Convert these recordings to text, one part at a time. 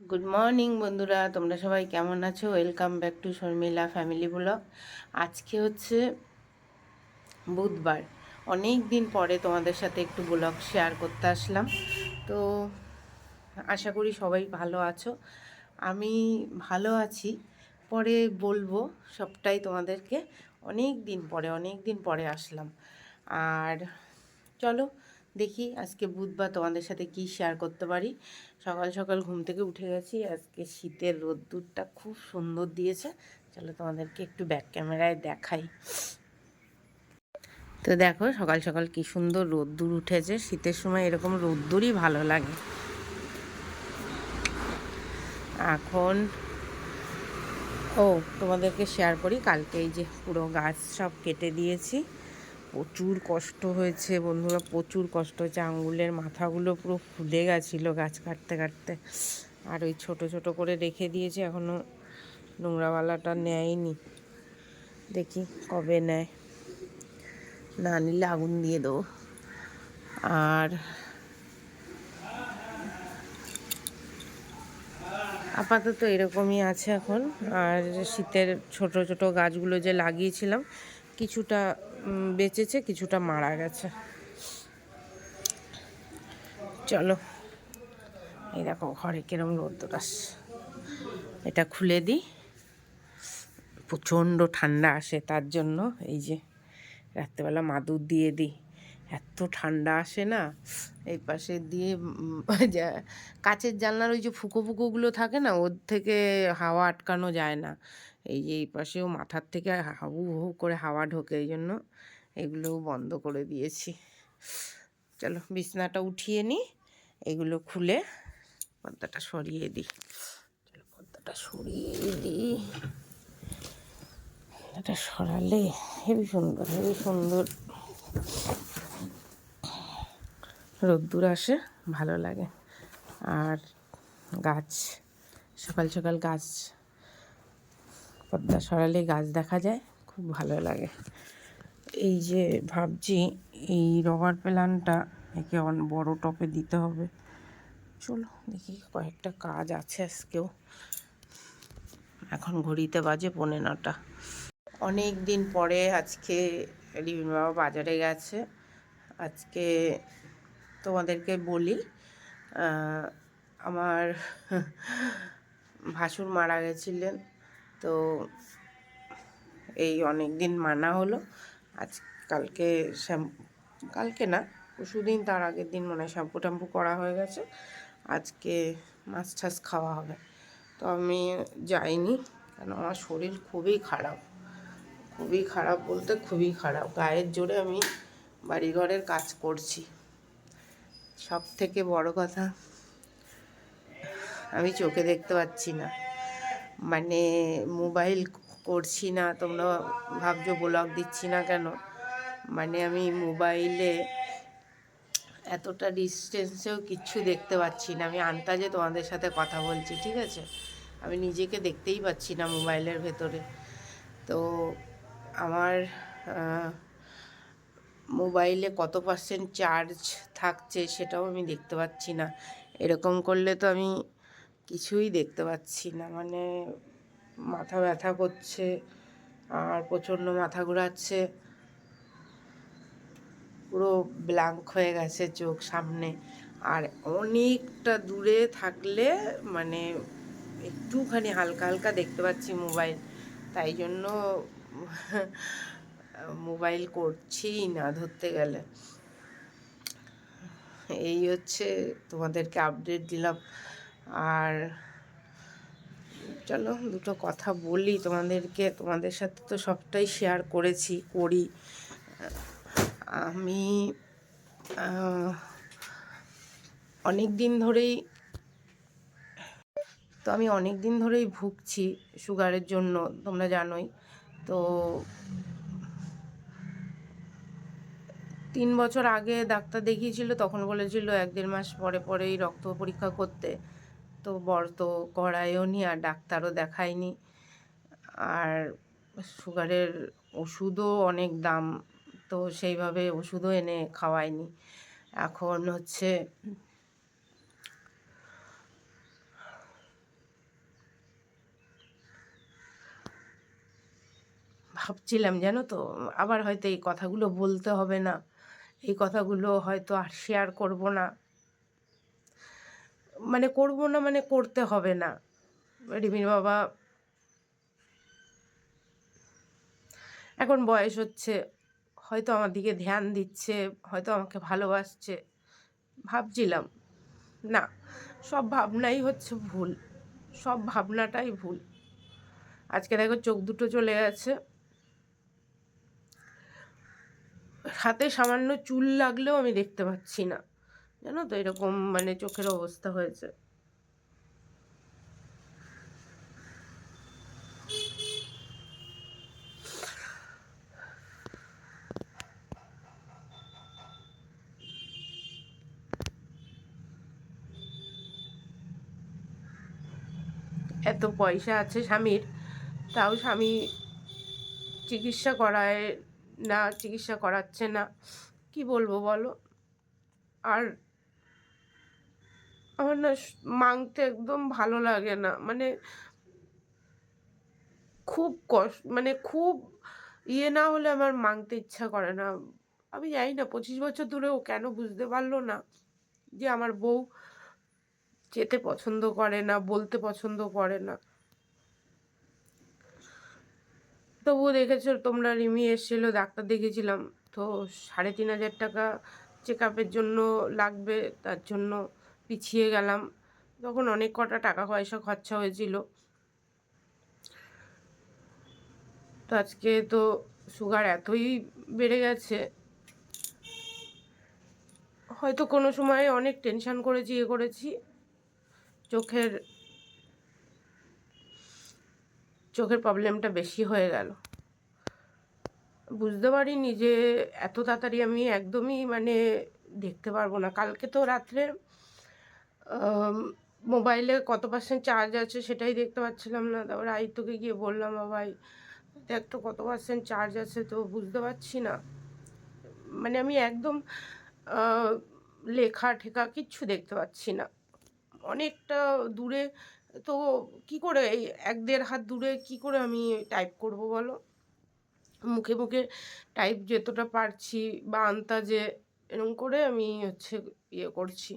Good morning বন্ধুরা। তোমরা সবাই কেমন আছো? Welcome back to Sharmila family blog আজকে হচ্ছে বুধবার। অনেক দিন পরে তোমাদের সাথে একটু ব্লগ শেয়ার করতে আসলাম। তো আশা করি সবাই ভালো আছো। আমি ভালো আছি। পরে বলব সবটাই তোমাদেরকে। অনেক দিন পরে, অনেক দিন পরে আসলাম। আর চলো দেখি আজকে বুধবার তোমাদের সাথে কি শেয়ার করতে পারি। সকাল সকাল ঘুম থেকে উঠে গেছি, আজকে শীতের রোদ্দুরটা খুব সুন্দর দিয়েছে। চলো তোমাদেরকে একটু ব্যাক ক্যামেরায় দেখাই। তো দেখো সকাল সকাল কি সুন্দর রোদ্দুর উঠেছে। শীতের সময় এরকম রোদ্দুরই ভালো লাগে। এখন ও তোমাদেরকে শেয়ার করি। কালকে এই যে পুরো গাছ সব কেটে দিয়েছি। প্রচুর কষ্ট হয়েছে বন্ধুরা, প্রচুর কষ্ট হয়েছে। আঙুলের মাথাগুলো পুরো ফুলে গেছিল গাছ কাটতে কাটতে। আর ওই ছোট ছোট করে রেখে দিয়েছে এখনও নোংরাওয়ালাটা নেয়নি। দেখি কবে নেয়। না নিলে আগুন দিয়ে দেবো। আর আপাতত এরকমই আছে এখন। আর শীতের ছোট ছোট গাছগুলো যে লাগিয়েছিলাম, কিছুটা বেঁচেছে, কিছুটা মারা গেছে। চলো। এই দেখো ঘরে কিরম রোদ্দুর এটা খুলে দিই। প্রচণ্ড ঠান্ডা আসে তার জন্য। এই যে রাত্রেবেলা মাদুর দিয়ে দিই। এত ঠান্ডা আসে না। এই পাশে দিয়ে কাচের জানলার ওই যে ফুকো ফুকোগুলো থাকে না, ওর থেকে হাওয়া আটকানো যায় না। এই যে এই পাশেও মাথার থেকে হাউ হু করে হাওয়া ঢোকে, এই জন্য এগুলোও বন্ধ করে দিয়েছি। চলো বিছনাটা উঠিয়ে নিই, এগুলো খুলে পর্দাটা সরিয়ে দিই। চলো পর্দাটা সরিয়ে দিই। এটা সরালে হেবি সুন্দর হেবি সুন্দর। রোদ্দুর আসে, ভালো লাগে। আর গাছ, সকাল সকাল গাছ পর্দা সরালে গাছ দেখা যায়, খুব ভালো লাগে। এই যে ভাবছি, এই রবার প্ল্যানটা একে বড় টপে দিতে হবে। চলো দেখি কয়েকটা কাজ আছে আজকেও। এখন ঘড়িতে বাজে পৌনে নটা। অনেক দিন পরে আজকে রিবিন বাবা বাজারে গেছে। আজকে তোমাদেরকে বলি আমার ভাসুর মারা গেছিলেন। তো এই অনেক দিন মানা হলো। আজ কালকে শ্যাম্পু কালকে না পরশুদিন তার আগের দিন মনে হয় শ্যাম্পু ট্যাম্পু করা হয়ে গেছে। আজকে মাছ টাছ খাওয়া হবে। তো আমি যাইনি, কেন আমার শরীর খুবই খারাপ। খুবই খারাপ বলতে খুবই খারাপ। গায়ের জোরে আমি বাড়িঘরের কাজ করছি। সব থেকে বড় কথা, আমি চোখে দেখতে পাচ্ছি না। মানে মোবাইল করছি না, তোমরা ভাবছ ব্লগ দিচ্ছি না কেন? মানে আমি মোবাইলে এতটা ডিস্টেন্সেও কিচ্ছু দেখতে পাচ্ছি না। আমি আন্তাজে তোমাদের সাথে কথা বলছি, ঠিক আছে? আমি নিজেকে দেখতেই পাচ্ছি না মোবাইলের ভেতরে। তো আমার মোবাইলে কত পার্সেন্ট চার্জ থাকছে সেটাও আমি দেখতে পাচ্ছি না। এরকম করলে তো আমি কিছুই দেখতে পাচ্ছি না। মানে মাথা ব্যথা করছে, আর প্রচণ্ড মাথা ঘোরাচ্ছে। পুরো ব্ল্যাঙ্ক হয়ে গেছে চোখ সামনে। আর অনেকটা দূরে থাকলে মানে একটুখানি হালকা হালকা দেখতে পাচ্ছি মোবাইল তাই জন্য মোবাইল করছি না ধরতে গেলে। এই হচ্ছে তোমাদেরকে আপডেট দিলাম। আর চলো দুটো কথা বলি তোমাদেরকে। তোমাদের সাথে তো সবটাই শেয়ার করেছি, করি। আমি অনেক দিন ধরেই তো আমি অনেক দিন ধরেই ভুগছি সুগারের জন্য, তোমরা জানোই। তো তিন বছর আগে ডাক্তার দেখিয়েছিল, তখন বলেছিল এক দেড় মাস পরে পরেই রক্ত পরীক্ষা করতে। তো বর তো করায়ও নি আর ডাক্তারও দেখায়নি। আর সুগারের ওষুধও অনেক দাম, তো সেইভাবে ওষুধও এনে খাওয়ায়নি। এখন হচ্ছে ভাবছিলাম জানো তো, আবার হয়তো এই কথাগুলো বলতে হবে না। এই কথাগুলো হয়তো আর শেয়ার করব না। মানে করব না মানে করতে হবে না। রিমির বাবা এখন বয়স হচ্ছে, হয়তো আমার দিকে ধ্যান দিচ্ছে, হয়তো আমাকে ভালোবাসছে। ভাবছিলাম, না, সব ভাবনাই হচ্ছে ভুল, সব ভাবনাটাই ভুল। আজকে দেখো চোখ দুটো চলে গেছে। হাতে সামান্য চুল লাগলেও আমি দেখতে পাচ্ছি না। জানো তো, এরকম মানে চোখের অবস্থা হয়েছে। এত পয়সা আছে স্বামীর, তাও স্বামী চিকিৎসা করায় না, চিকিৎসা করাচ্ছে না। কি বলব বলো? আর আমার না মাংতে একদম ভালো লাগে না। মানে খুব কষ্ট মানে খুব ইয়ে না হলে আমার মাংতে ইচ্ছা করে না। আমি জানি না, পঁচিশ বছর ধরে ও কেন বুঝতে পারল না যে আমার বউ যেতে পছন্দ করে না, বলতে পছন্দ করে না। তবুও দেখেছ তোমরা রিমি এসেছিল, ডাক্তার দেখেছিলাম তো সাড়ে তিন হাজার টাকা চেক আপের জন্য লাগবে, তার জন্য পিছিয়ে গেলাম। তখন অনেক কটা টাকা পয়সা খরচা হয়েছিল। তো আজকে তো সুগার এতই বেড়ে গেছে। হয়তো কোনো সময় অনেক টেনশান করেছি ইয়ে করেছি। চোখের চোখের প্রবলেমটা বেশি হয়ে গেল। বুঝতে পারিনি যে এত তাড়াতাড়ি আমি একদমই মানে দেখতে পারব না। কালকে তো রাত্রে মোবাইলে কত পার্সেন্ট চার্জ আছে সেটাই দেখতে পাচ্ছিলাম না। তারপরে আইতোকে গিয়ে বললাম বাবাই দেখ তো কত পার্সেন্ট চার্জ আছে তো বুঝতে পারছি না। মানে আমি একদম লেখা ঠেকা কিচ্ছু দেখতে পাচ্ছি না। অনেকটা দূরে, তো কি করে এই এক দেড় হাত দূরে কি করে আমি টাইপ করব বলো? মুখে মুখে টাইপ যতটা পারছি বা আন্তাজে এরকম করে আমি হচ্ছে ইয়ে করছি।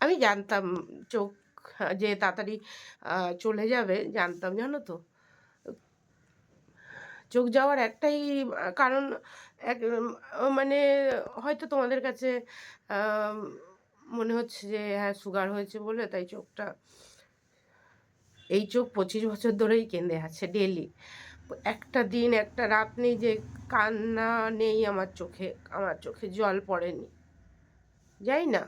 আমি জানতাম চোখ যে তাড়াতাড়ি চলে যাবে, জানতাম, জানো তো? চোখ যাওয়ার একটাই কারণ এক মানে হয়তো তোমাদের কাছে মনে হচ্ছে যে হ্যাঁ সুগার হয়েছে বলে, তাই চোখটা, এই চোখ পঁচিশ বছর ধরেই কেঁদে আছে ডেলি একটা দিন, একটা রাত নেই যে কান্না নেই আমার চোখে আমার চোখে জল পড়েনি। যাই না।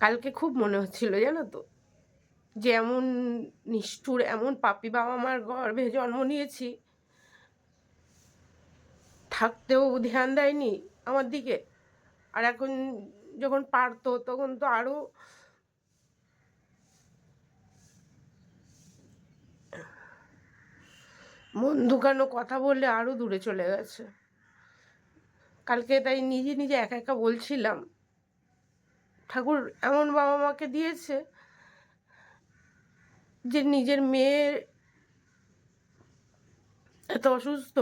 কালকে খুব মনে হচ্ছিল, জানো তো? যে এমন নিষ্ঠুর, এমন পাপি বাবা মার গর্ভে জন্ম নিয়েছি। থাকতেও ধ্যান দেয়নি আমার দিকে। আর এখন যখন পারতো, তখন তো আরও মন দুকানো কথা বললে আরও দূরে চলে গেছে। কালকে তাই নিজে নিজে একা একা বলছিলাম। ঠাকুর এমন বাবা মাকে দিয়েছে যে নিজের মেয়ের এত অসুস্থ।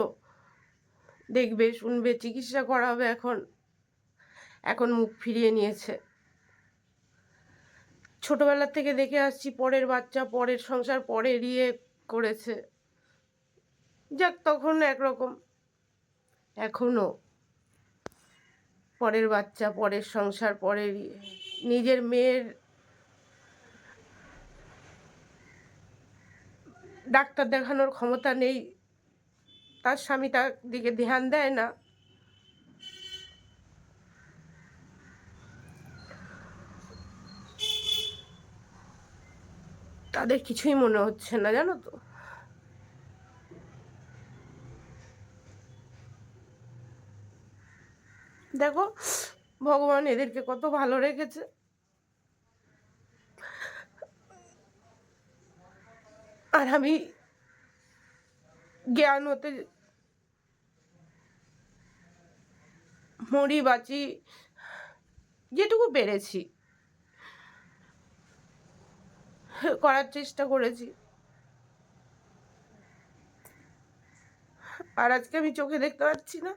দেখবে, শুনবে, চিকিৎসা করা হবে এখন। এখন মুখ ফিরিয়ে নিয়েছে। ছোটবেলা থেকে দেখে আসছি, পরের বাচ্চা, পরের সংসার, পরে ইয়ে করেছে। যাক, তখন একরকম। এখনও পরের বাচ্চা, পরের সংসার, পরের নিজের মেয়ের ডাক্তার দেখানোর ক্ষমতা নেই। তার স্বামী তার দিকে ধ্যান দেয় না। তাদের কিছুই মনে হচ্ছে না, জানো তো? দেখো, ভগবান এদেরকে কত ভালো রেখেছে। আর আমি জ্ঞান হতে মরি বাঁচি যেটুকু পেরেছি, করার চেষ্টা করেছি। আর আজকে আমি চোখে দেখতে পাচ্ছি না।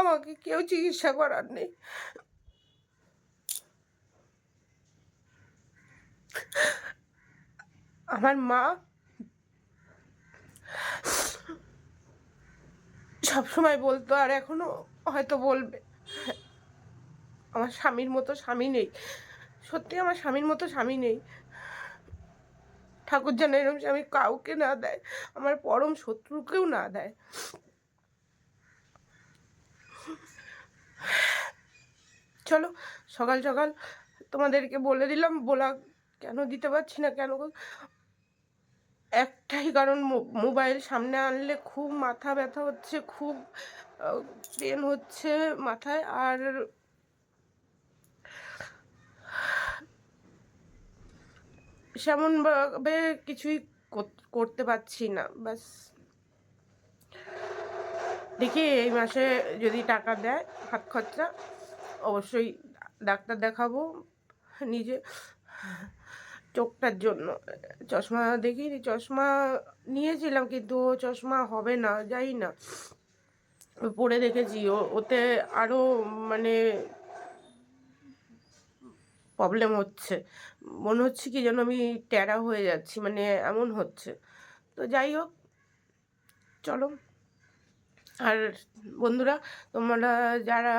আমাকে কেউ চিকিৎসা করার নেই আমার মা সব সময় বলতো, আর এখনও হয়তো বলবে। আমার স্বামীর মতো স্বামী নেই। সত্যি আমার স্বামীর মতো স্বামী নেই। ঠাকুর যেন এরকম স্বামী কাউকে না দেয়, আমার পরম শত্রুকেও না দেয়। চলো, সকাল সকাল তোমাদেরকে বলে দিলাম, বলা কেন দিতে পারছি না, কেন একটাই কারণ মোবাইল সামনে আনলে খুব মাথা ব্যথা হচ্ছে, খুব পেন হচ্ছে মাথায়, আর সেমনভাবে কিছুই কর- করতে পারছি না বাস দেখি এই মাসে যদি টাকা দেয়, হাত খরচা অবশ্যই ডাক্তার দেখাবো নিজে চোখটার জন্য। চশমা দেখিনি, চশমা নিয়েছিলাম কিন্তু চশমা হবে না, যাই না। পরে দেখেছি ও, ওতে আরও মানে প্রবলেম হচ্ছে। মনে হচ্ছে কি যেন আমি ট্যারা হয়ে যাচ্ছি মানে এমন হচ্ছে। তো যাই হোক, চলো। আর বন্ধুরা, তোমরা যারা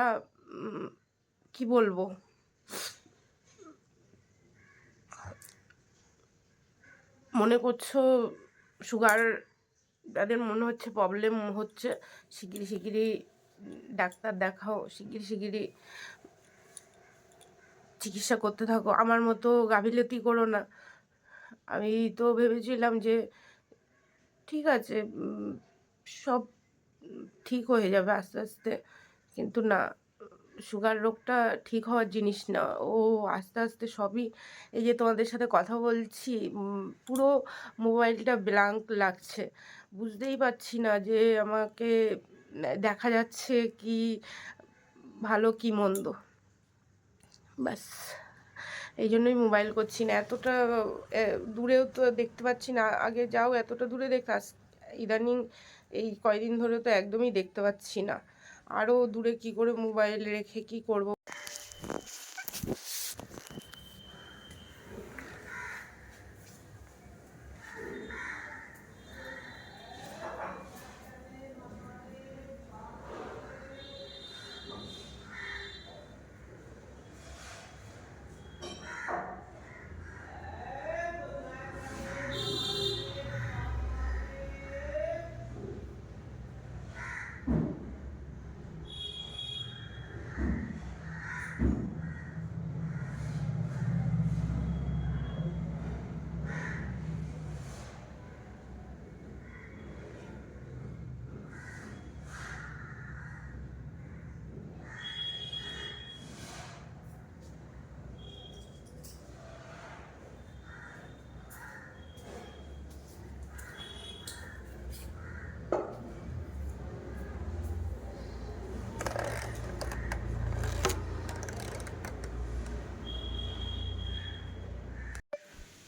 কি বলব? মনে করছ সুগার যাদের মনে হচ্ছে প্রবলেম হচ্ছে। শিগগিরি শিগগিরি ডাক্তার দেখাও শিগগিরি শিগগিরি চিকিৎসা করতে থাকো। আমার মতো গাফিলতি করো না। আমি তো ভেবেছিলাম যে ঠিক আছে সব ঠিক হয়ে যাবে আস্তে আস্তে, কিন্তু না। সুগার রোগটা ঠিক হওয়ার জিনিস না। ও আস্তে আস্তে সবই এই যে তোমাদের সাথে কথা বলছি পুরো মোবাইলটা ব্ল্যাঙ্ক লাগছে। বুঝতেই পারছি না যে আমাকে দেখা যাচ্ছে কি ভালো, কি মন্দ। ব্যাস, এই জন্যই মোবাইল করছি না। এতটা দূরেও তো দেখতে পাচ্ছি না। আগে যাও, এতটা দূরে দেখ ইদানিং এই কয়দিন ধরে তো একদমই দেখতে পাচ্ছি না। আরও দূরে কি করে মোবাইল রেখে কি করব?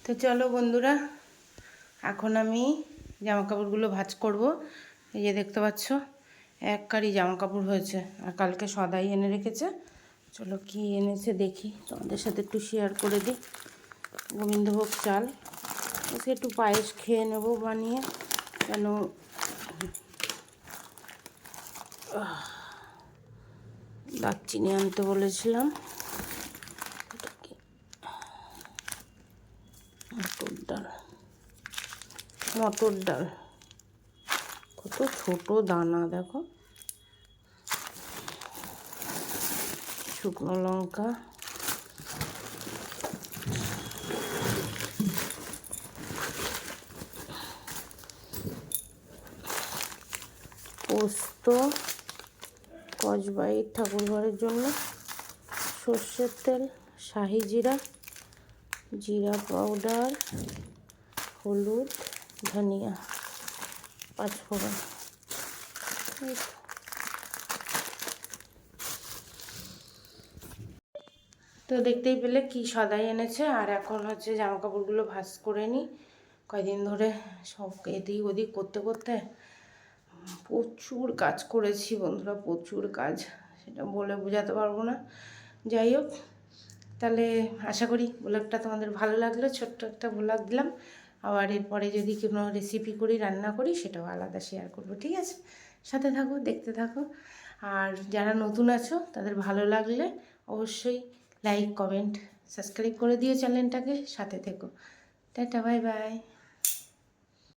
তো চলো বন্ধুরা, এখন আমি জামা কাপড়গুলো ভাঁজ করব। এই যে দেখতে পাচ্ছ, এক কারি জামা কাপড় হয়েছে আর কালকে সদাই এনে রেখেছে। চলো কি এনেছে দেখি, তোমাদের সাথে একটু শেয়ার করে দিই। গোবিন্দভোগ চাল এসে একটু পায়েস খেয়ে নেব বানিয়ে। কেন? দারচিনি আনতে বলেছিলাম এটা কি? মটর ডাল মটর ডাল কত ছোট দানা, দেখো। শুকনো লঙ্কা। পোস্ত কচবাই ঠাকুর ঘরের জন্য। সর্ষের তেল, শাহি জিরা জিরা পাউডার, হলুদ। ধনিয়া, পাঁচফোড়ন। তো দেখতেই পেলে কি সদাই এনেছে, আর এখন হচ্ছে জামা কাপড়গুলো ভাস করে নিই। কয়দিন ধরে সব এদিক ওদিক করতে করতে প্রচুর কাজ করেছি বন্ধুরা, প্রচুর কাজ, সেটা বলে বোঝাতে পারব না। যাই হোক, তাহলে আশা করি ব্লগটা তোমাদের ভালো লাগল, ছোট্ট একটা ব্লগ দিলাম। আবার এরপরে যদি কোনো রেসিপি করি, রান্না করি, সেটাও আলাদা শেয়ার করব, ঠিক আছে? সাথে থাকো, দেখতে থাকো। আর যারা নতুন আছো, তাদের ভালো লাগলে অবশ্যই লাইক কমেন্ট সাবস্ক্রাইব করে দিও চ্যানেলটাকে সাথে থেকো। Tata bye bye